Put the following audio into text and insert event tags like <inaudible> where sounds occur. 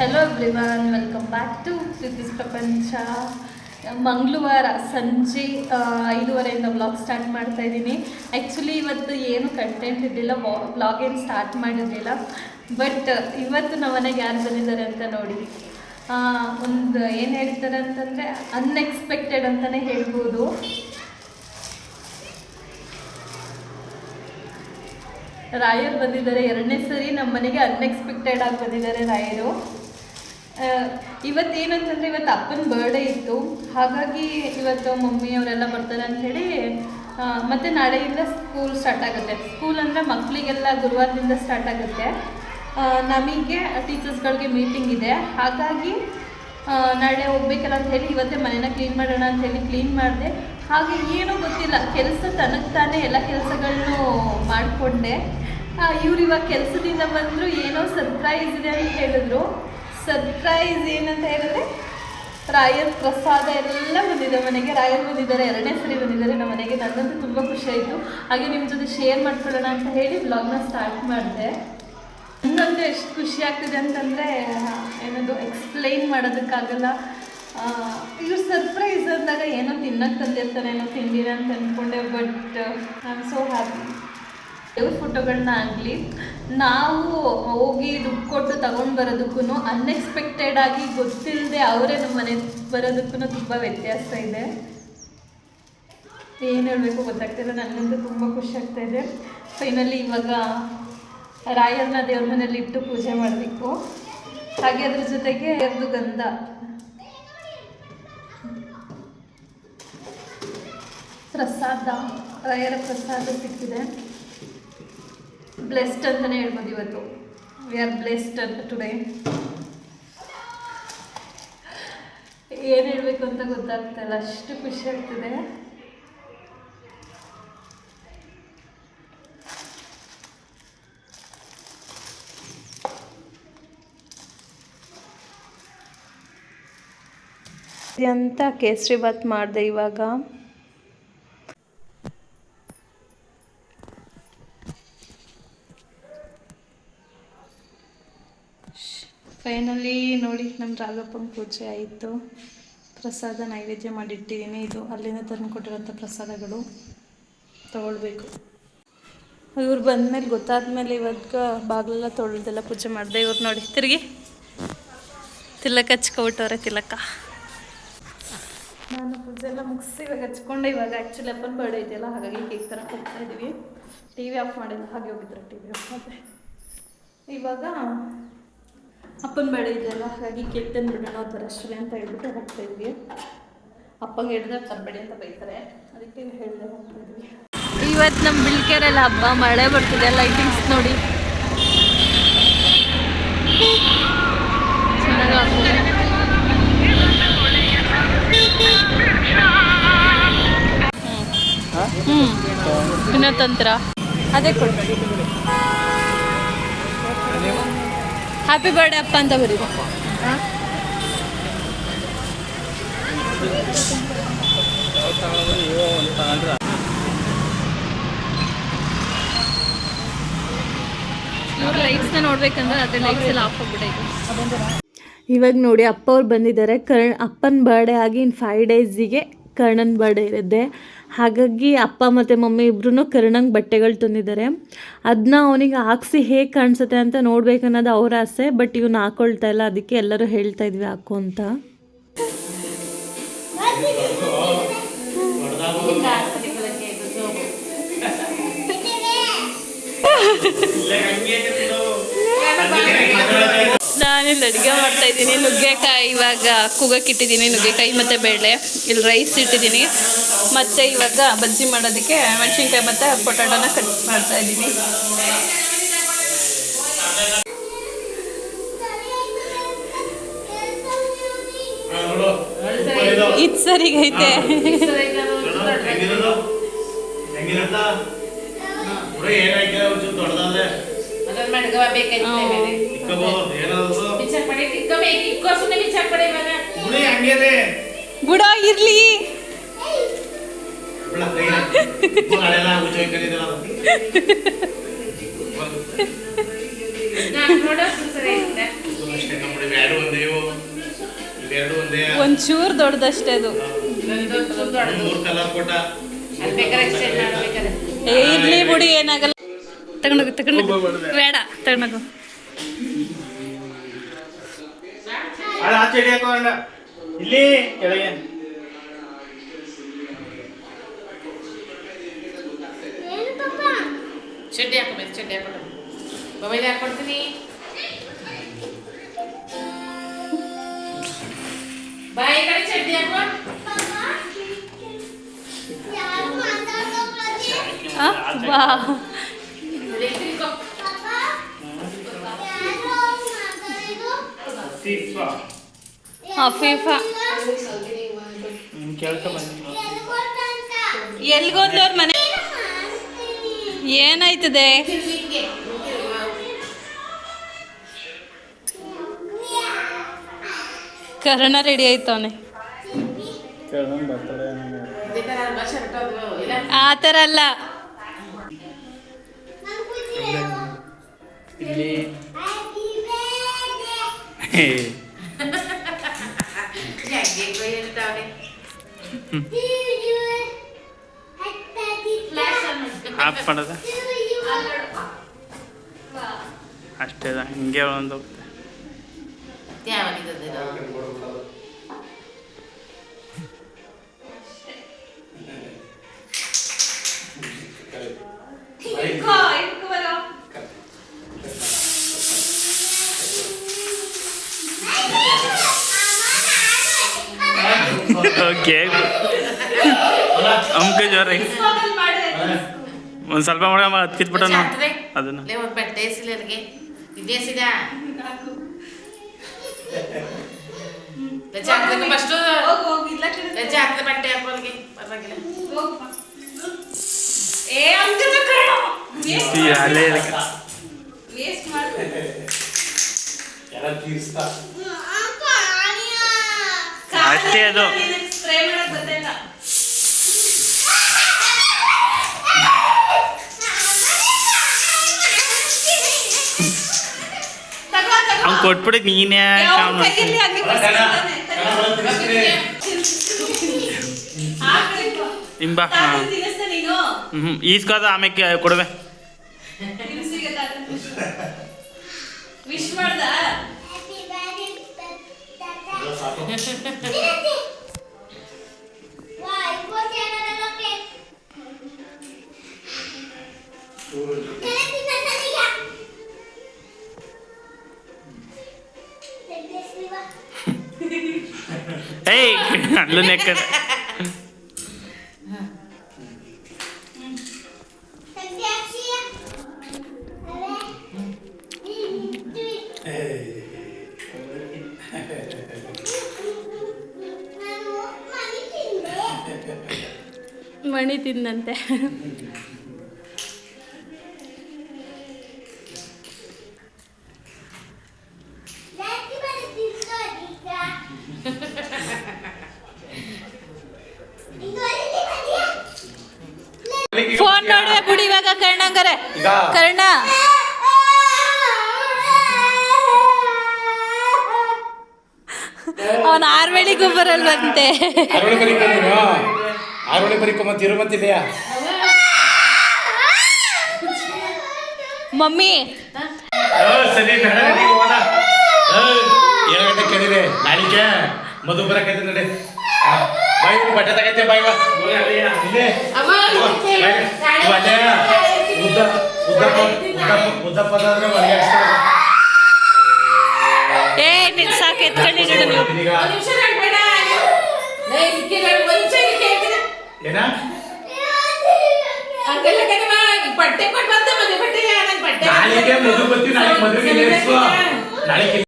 Hello everyone welcome back to Preethi's ಪ್ರಪಂಚ ಮಂಗಳವಾರ, ಸಂಜೆ ಐದುವರೆಯಿಂದ ವ್ಲಾಗ್ ಸ್ಟಾರ್ಟ್ ಮಾಡ್ತಾ ಇದ್ದೀನಿ. ಆ್ಯಕ್ಚುಲಿ ಇವತ್ತು ಏನು ಕಂಟೆಂಟ್ ಇದ್ದಿಲ್ಲ ವ್ಲಾಗ್ ಏನು ಸ್ಟಾರ್ಟ್ ಮಾಡಿರಲಿಲ್ಲ. ಬಟ್ ಇವತ್ತು ನಮ್ಮ ಮನೆಗೆ ಯಾರು ಬಂದಿದ್ದಾರೆ ಅಂತ ನೋಡಿ. ಒಂದು ಏನು ಹೇಳ್ತಾರೆ ಅಂತಂದರೆ ಅನ್ಎಕ್ಸ್ಪೆಕ್ಟೆಡ್ ಅಂತಲೇ ಹೇಳ್ಬೋದು. ರಾಯರು ಬಂದಿದ್ದಾರೆ. ಎರಡನೇ ಸರಿ ನಮ್ಮ ಮನೆಗೆ ಅನ್ಎಕ್ಸ್ಪೆಕ್ಟೆಡ್ ಆಗಿ ಬಂದಿದ್ದಾರೆ ರಾಯರು. ಇವತ್ತೇನಂತಂದರೆ ಇವತ್ತು ಅಪ್ಪನ ಬರ್ಡೇ ಇತ್ತು. ಹಾಗಾಗಿ ಇವತ್ತು ಮಮ್ಮಿ ಅವರೆಲ್ಲ ಬರ್ತಾರೆ ಅಂಥೇಳಿ ಮತ್ತು ನಾಳೆಯಿಂದ ಸ್ಕೂಲ್ ಸ್ಟಾರ್ಟ್ ಆಗುತ್ತೆ. ಸ್ಕೂಲ್ ಅಂದರೆ ಮಕ್ಕಳಿಗೆಲ್ಲ ಗುರುವಾರದಿಂದ ಸ್ಟಾರ್ಟ್ ಆಗುತ್ತೆ. ನಮಗೆ ಟೀಚರ್ಸ್ಗಳಿಗೆ ಮೀಟಿಂಗ್ ಇದೆ. ಹಾಗಾಗಿ ನಾಳೆ ಹೋಗ್ಬೇಕಲ್ಲ ಅಂತ ಹೇಳಿ ಇವತ್ತೇ ಮನೇನ ಕ್ಲೀನ್ ಮಾಡೋಣ ಅಂತ ಹೇಳಿ ಕ್ಲೀನ್ ಮಾಡಿದೆ. ಹಾಗೆ ಏನೂ ಗೊತ್ತಿಲ್ಲ, ಕೆಲಸ ತನಗೆ ತಾನೇ ಎಲ್ಲ ಕೆಲಸಗಳನ್ನು ಮಾಡಿಕೊಂಡೆ. ಇವ್ರು ಇವಾಗ ಕೆಲಸದಿಂದ ಬಂದರು ಏನೋ ಸರ್ಪ್ರೈಸ್ ಇದೆ ಅಂತ ಹೇಳಿದ್ರು. ಸರ್ಪ್ರೈಸ್ ಏನಂತ ಹೇಳಿದ್ರೆ, ರಾಯರ್ ಪ್ರಸಾದ ಎಲ್ಲ ಬಂದಿದೆ ಮನೆಗೆ. ರಾಯರ್ ಬಂದಿದ್ದಾರೆ, ಎರಡನೇ ಸರಿ ಬಂದಿದ್ದಾರೆ ನಮ್ಮ ಮನೆಗೆ. ನನ್ನಂತೂ ತುಂಬ ಖುಷಿ ಆಯಿತು. ಹಾಗೆ ನಿಮ್ಮ ಜೊತೆ ಶೇರ್ ಮಾಡ್ಕೊಳ್ಳೋಣ ಅಂತ ಹೇಳಿ ಬ್ಲಾಗ್ನ ಸ್ಟಾರ್ಟ್ ಮಾಡಿದೆ. ಇನ್ನೊಂದು ಎಷ್ಟು ಖುಷಿ ಆಗ್ತಿದೆ ಅಂತಂದರೆ, ಏನದು ಎಕ್ಸ್ಪ್ಲೈನ್ ಮಾಡೋದಕ್ಕಾಗಲ್ಲ. ಇವ್ರು ಸರ್ಪ್ರೈಸ್ ಅಂದಾಗ ಏನೋ ತಿನ್ನೋಕ್ಕೆ ತಂದಿರ್ತಾರೆ, ಏನೋ ತಿಂದಿರ ಅಂತ ಅಂದ್ಕೊಂಡೆ but I am so happy ಫೋಟೋಗಳನ್ನ ಆಗಲಿ, ನಾವು ಹೋಗಿ ದುಡ್ಡು ಕೊಟ್ಟು ತಗೊಂಡು ಬರೋದಕ್ಕೂ ಅನ್ಎಕ್ಸ್ಪೆಕ್ಟೆಡ್ ಆಗಿ ಗೊತ್ತಿಲ್ಲದೆ ಅವರೇ ನಮ್ಮ ಮನೆ ಬರೋದಕ್ಕೂ ತುಂಬ ವ್ಯತ್ಯಾಸ ಇದೆ. ಏನು ಹೇಳಬೇಕು ಗೊತ್ತಾಗ್ತಿಲ್ಲ ನನಗಂತೂ ತುಂಬ ಖುಷಿ ಆಗ್ತಾ ಇದೆ. ಫೈನಲಿ ಇವಾಗ ರಾಯರನ್ನ ದೇವ್ರ ಮನೇಲಿ ಇಟ್ಟು ಪೂಜೆ ಮಾಡಬೇಕು. ಹಾಗೆ ಅದ್ರ ಜೊತೆಗೆ ಎರಡು ಗಂಧ. ಪ್ರಸಾದ, ರಾಯರ ಪ್ರಸಾದ ಸಿಕ್ಕಿದೆ. ಬ್ಲೆಸ್ಡ್ ಅಂತಲೇ ಹೇಳ್ಬೋದು ಇವತ್ತು. ವಿ ಆರ್ ಬ್ಲೆಸ್ಡ್ ಅಂತ ಟುಡೇ ಏನು ಹೇಳಬೇಕು ಅಂತ ಗೊತ್ತಾಗ್ತಾ ಇಲ್ಲ, ಅಷ್ಟು ಖುಷಿ ಆಗ್ತಿದೆ. ಅಂತ ಕೇಸರಿ ಬಾತ್ ಮಾಡಿದೆ ಇವಾಗ. ಫೈನಲಿ ನೋಡಿ ನಮ್ಮ ರಾಘಪ್ಪನ ಪೂಜೆ ಆಯಿತು. ಪ್ರಸಾದ ನೈವೇದ್ಯ ಮಾಡಿಟ್ಟಿದ್ದೀನಿ. ಇದು ಅಲ್ಲಿಂದ ತಂದು ಕೊಟ್ಟಿರೋಂಥ ಪ್ರಸಾದಗಳು. ತೊಗೊಳ್ಬೇಕು. ಇವ್ರು ಬಂದಮೇಲೆ ಗೊತ್ತಾದ್ಮೇಲೆ ಇವಾಗ ಬಾಗಿಲೆಲ್ಲ ತೊಳೆದೆಲ್ಲ ಪೂಜೆ ಮಾಡಿದೆ. ಇವ್ರು ನೋಡಿ, ತಿರುಗಿ. ತಿಲಕ ಹಚ್ಕೊಬಿಟ್ಟವ್ರೆ ತಿಲಕ. ನಾನು ಪೂಜೆ ಎಲ್ಲ ಮುಗಿಸಿ ಇವಾಗ ಹಚ್ಕೊಂಡೆ. ಇವಾಗ ಆ್ಯಕ್ಚುಲಿ ಅಪ್ಪನ ಬರ್ಡೇ ಇದೆಯಲ್ಲ ಹಾಗಾಗಿ ಕೇಕ್ ಥರ ಹೋಗ್ತಾ ಇದ್ದೀವಿ ಟಿ ವಿ ಆಫ್ ಮಾಡಿಲ್ಲ, ಹಾಗೆ ಹೋಗಿದ್ರು ಟಿ ವಿ ಆಫ್ ಇವಾಗ ಅಪ್ಪನ ಬೇಡ ಇದೆಯಲ್ಲ ಹಾಗಾಗಿ ನೋಡೋಣ ಬಿಡೋಣ ಅವ್ರು ಬರೋಷ್ಟರಲ್ಲಿ ಅಂತ ಹೇಳ್ಬಿಟ್ಟು ಹೋಗ್ತಾ ಇದ್ವಿ. ಅಪ್ಪಂಗೆ ಹಿಡಿದ್ರೆ ತರಬೇಡಿ ಅಂತ ಬೈತಾರೆ. ಅದಕ್ಕೆ ಹೇಳಿದೆ ಹೋಗ್ತಾ ಇದ್ವಿ. ಇವತ್ತು ನಮ್ಮ ಬಿಳ್ಕೆರೆಲ್ಲ ಹಬ್ಬ, ಮಳೆ ಬರ್ತಿದೆ ಲೈಟಿಂಗ್ಸ್ ನೋಡಿ. ಹ್ಞೂ ಇನ್ನೂ ತಂತ್ರ ಅದೇ ಕೊಡ್ಬೇಡಿ ಹ್ಯಾಪಿ ಬರ್ಡೇ ಅಪ್ಪ ಅಂತ ಬರೀರಿ. ಲೈಟ್ಸ್ನ ನೋಡ್ಬೇಕಂದ್ರೆ ಅದೇ ಲೈಟ್ಸ್ ಎಲ್ಲ ಆಫ್ ಆಗ್ಬಿಟ್ಟೈತೆ ಇವಾಗ ನೋಡಿ ಅಪ್ಪ ಅವ್ರು ಬಂದಿದ್ದಾರೆ. ಕರ್ಣ್ ಅಪ್ಪನ ಬರ್ಡೇ ಆಗಿ ಇನ್ ಫೈವ್ ಡೇಸಿಗೆ ಕರ್ಣನ ಬರ್ಡೇ ಇರುತ್ತೆ ಹಾಗಾಗಿ ಅಪ್ಪ ಮತ್ತು ಮಮ್ಮಿ ಇಬ್ಬರೂ ಕರ್ಣಂಗೆ ಬಟ್ಟೆಗಳು ತಂದಿದ್ದಾರೆ. ಅದನ್ನ ಅವನಿಗೆ ಹಾಕ್ಸಿ ಹೇಗೆ ಕಾಣಿಸುತ್ತೆ ಅಂತ ನೋಡ್ಬೇಕನ್ನೋದು ಅವರ ಆಸೆ, ಬಟ್ ಇವನು ಹಾಕೊಳ್ತಾ ಇಲ್ಲ. ಅದಕ್ಕೆ ಎಲ್ಲರೂ ಹೇಳ್ತಾ ಇದ್ವಿ, ಹಾಕು ಅಂತ. ನಾನಿಲ್ಲಿ ಅಡುಗೆ ಮಾಡ್ತಾ ಇದ್ದೀನಿ. ನುಗ್ಗೆಕಾಯಿ ಇವಾಗ ಕೂಗಕ್ಕೆ ಇಟ್ಟಿದ್ದೀನಿ. ನುಗ್ಗೆಕಾಯಿ ಮತ್ತು ಬೇಳೆ. ಇಲ್ಲಿ ರೈಸ್ ಇಟ್ಟಿದ್ದೀನಿ. ಮತ್ತು ಇವಾಗ ಬಜ್ಜಿ ಮಾಡೋದಕ್ಕೆ ಮೆಣಸಿನ್ಕಾಯಿ ಮತ್ತು ಪೊಟ್ಯಾಟೋನ ಕಟ್ ಮಾಡ್ತಾ ಇದ್ದೀನಿ. ಇದು ಸರಿಗೈತೆ. ಬುಡ ಇರ್ಲಿ. ಒಂಚೂರು ದೊಡ್ಡದಷ್ಟೇ ಅದು. ಇರ್ಲಿ ಬುಡಿ ಏನಾಗಲ್ಲ. ತಗೊಂಡೋಗು ತಗೊಂಡೋಗು ಬೇಡ ತಗೊಂಡೋಗು ಅಲ್ಲ ಆಚೆ ಹಿಡಿ ಹಾಕೋಣ ಇಲ್ಲಿ ಕೆಳಗೆ ಚಡ್ಡಿ ಹಾಕೋಬೇಕು ಚಡ್ಡಿ ಹಾಕೊಂಡು ಮೊಬೈಲ್ ಹಾಕೊಡ್ತೀನಿ ಬಾಯಿ ಕಡೆ ಚಡ್ಡಿ ಹಾಕೋ ಆ, ವಾ ಇಲ್ಲಿ ತಿರ್ಕೊ. ಅಫೀಫಾ ಮನೆ ಏನಾಯ್ತದೆ? ಕರ್ಣ ರೆಡಿ ಆಯ್ತವನೆ. ಆ ಥರ ಅಲ್ಲ. ಇಲ್ಲಿ <laughs> ಹೆಂಗೆ ಕೊಯ್ದಿರ್ತಾವ್ರೆ. ಆಫ್ ಮಾಡೋದ ಅಷ್ಟೇ ಹಿಂಗೆ ಒಂದು ಅಮ್ಕೆ ಜೋರ ಒಂದು ಸ್ವಲ್ಪ ಮಾಡಮ್ಮ ಅದು ಬಿಟ್ಟ ಚಾತ್ರೆ? ಅದನ್ನು ಅಷ್ಟೇ ಅದು. ಬಟ್ಟೆ ಕೊಟ್ಬಿಡಿ ನೀನೇ ನಿಂಬಾ ಹಿಂಬ. ಹಾಂ. ಹ್ಞೂ ಈಸ್ಕೋದ ಆಮೇಲೆ ಕೊಡುವೆ. ವಿಶ್ ಮಾಡ್ದ? <laughs> ಏಯ್ ಅಲ್ಲೂ ನೆಕ್ಕದ ಮಣಿ ತಿಂದಂತೆ. ಫೋನ್ ನೋಡುವೆ ಬಿಡಿ ಇವಾಗ ಕರ್ಣಂಗರೆ ಕರ್ಣ. ಅವನ ಆರ್ವಳಿಗೂ ಬರಲ್ವಂತೆ. ಆರ್ವಳಿ ಬರೀಕೊಂಬಂತ ಇರುವಂತಿದೆಯಾ ಮಮ್ಮಿ. ಸರಿ ಬೇಡ ನೀವು ಹೋದ ಏಳು ಗಂಟೆ ಕೇಳಿದೆ ನಾಳಿಗೆ ಮಧು ಬರಕೈತೆ ನಡೆ. ಆ, ಬಾಯ್ ಇವ್ರು ಬಟ್ಟೆ ತಗೈತೆ ಬಾಯ್ ವಾ. ಇಲ್ಲೇ. ಅಮ್ಮ, ಬಾಯ್. ಇವ್ ಅಲ್ಲೇ ಉದ್ದ ಉದ್ದಪ್ಪ ಉದ್ದಪ್ಪ ಉದ್ದಪ್ಪದ ಅಂದ್ರೆ ಒಳಗೆ ಹಾಕ್ಸ್ತಾರೆ. ಏ ನಿನ್ ಸಾಕು ಎತ್ಕೊಳ್ಳಿ ನೋಡು ನೀವು ಈಗ ಒಂದ್ ನಿಮಿಷ ನಾನು ಬೇಡ. ಲೇ, ಇದಕ್ಕೆ ನಾನು ಒಂದ್ ನಿಮಿಷ ಇದಕ್ಕೆ ಹೇಳ್ತೀನಿ. ಏನ ಹಂಗೆಲ್ಲ ಕಣವ್ವ, ಈ ಬಟ್ಟೆ ಕೊಟ್ಟು ಬಂದೆ ಮದುವೆ ಬಟ್ಟೆ, ನಂಗ್ ಬಟ್ಟೆ ನಾಳೆಗೆ ಮಧು ಬರ್ತೀವಿ ನಾಳೆ ಮದುವೆಗೆ ಲೇಟ್ಸು. ನಾಳೆಗೆ